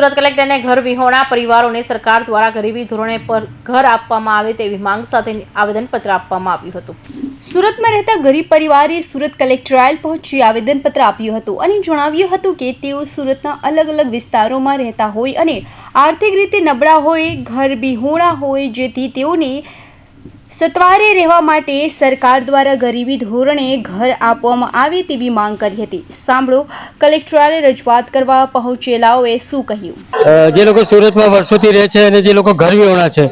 સુરત કલેક્ટરને ઘર વિહોણા પરિવારોને સરકાર દ્વારા ગરીબી ધોરણે પર ઘર આપવામાં આવે તેવી માંગ સાથે આવેદનપત્ર આપવામાં આવ્યું હતું. સુરતમાં રહેતા ગરીબ પરિવારે સુરત કલેક્ટરાયલ પહોંચી આવેદનપત્ર આપ્યું હતું અને જણાવ્યું હતું કે તેઓ સુરતના અલગ અલગ વિસ્તારોમાં રહેતા હોય અને આર્થિક રીતે નબળા હોય, ઘર બિહોણા હોય, જેથી તેઓને સત્વારે રહેવા માટે સરકાર દ્વારા ગરીબી ધોરણે ઘર આપવામાં આવે તેવી માંગ કરી હતી. સાંભળો કલેક્ટરાલે રજૂઆત કરવા પહોંચેલાઓએ શું કહ્યું? જે લોકો સુરતમાં વર્ષોથી રહે છે અને જે લોકો ઘરવીહોણા છે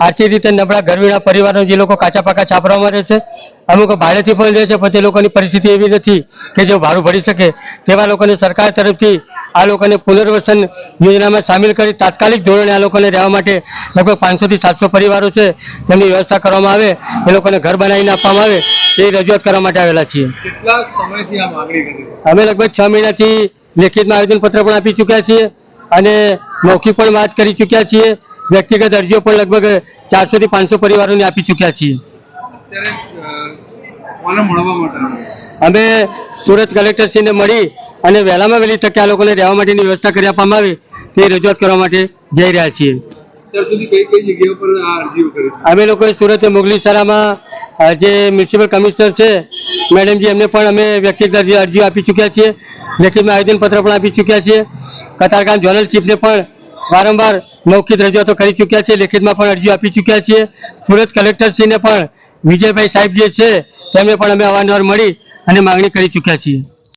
આર્થિક રીતે નબળા ઘરવીણા પરિવારો જે લોકો કાચા પાકા છાપરામાં રહે છે અમુક ભાડેથી પણ લે છે પણ તે લોકોની પરિસ્થિતિ એવી નથી કે જે ભાડું ભરી શકે. તેવા લોકોને સરકાર તરફથી આ લોકોને પુનર્વસન યોજનામાં સામેલ કરી તાત્કાલિક ધોરણે આ લોકોને રહેવા માટે લગભગ પાંચસોથી સાતસો પરિવારો છે તેમની વ્યવસ્થા કરવામાં આવે એ લોકોને ઘર બનાવીને આપવામાં આવે એ રજૂઆત કરવા માટે આવેલા છીએ? અમે લગભગ છ મહિનાથી લેખિતમાં આવેદનપત્ર પણ આપી ચૂક્યા છીએ અને મૌખિક પણ વાત કરી ચૂક્યા છીએ. વ્યક્તિગત અરજીઓ પણ લગભગ ચારસોથી પાંચસો પરિવારોને આપી ચૂક્યા છીએ. અમે સુરત કલેક્ટરશ્રીને મળી અને વહેલામાં વહેલી તકે આ લોકોને રહેવા માટેની વ્યવસ્થા કરી આપવામાં આવે તે રજૂઆત કરવા માટે જઈ રહ્યા છીએ. અમે લોકોએ સુરત મુગલીસરામાં જે મ્યુનિસિપલ કમિશનર છે મેડમજી એમને પણ અમે વ્યક્તિગત અરજી અરજીઓ આપી ચૂક્યા છીએ. લેખિતમાં આવેદનપત્ર પણ આપી ચૂક્યા છીએ. કતારગામ ઝોનલ ચીફને પણ વારંવાર મૌખિક રજૂઆતો કરી ચૂક્યા છે, લેખિતમાં પણ અરજી આપી ચૂક્યા છીએ સુરત કલેક્ટરશ્રીને પણ વિજયભાઈ સાહેબ જે છે, તેમને પણ અમે અવારનવાર મળી અને માંગણી કરી ચૂક્યા છીએ.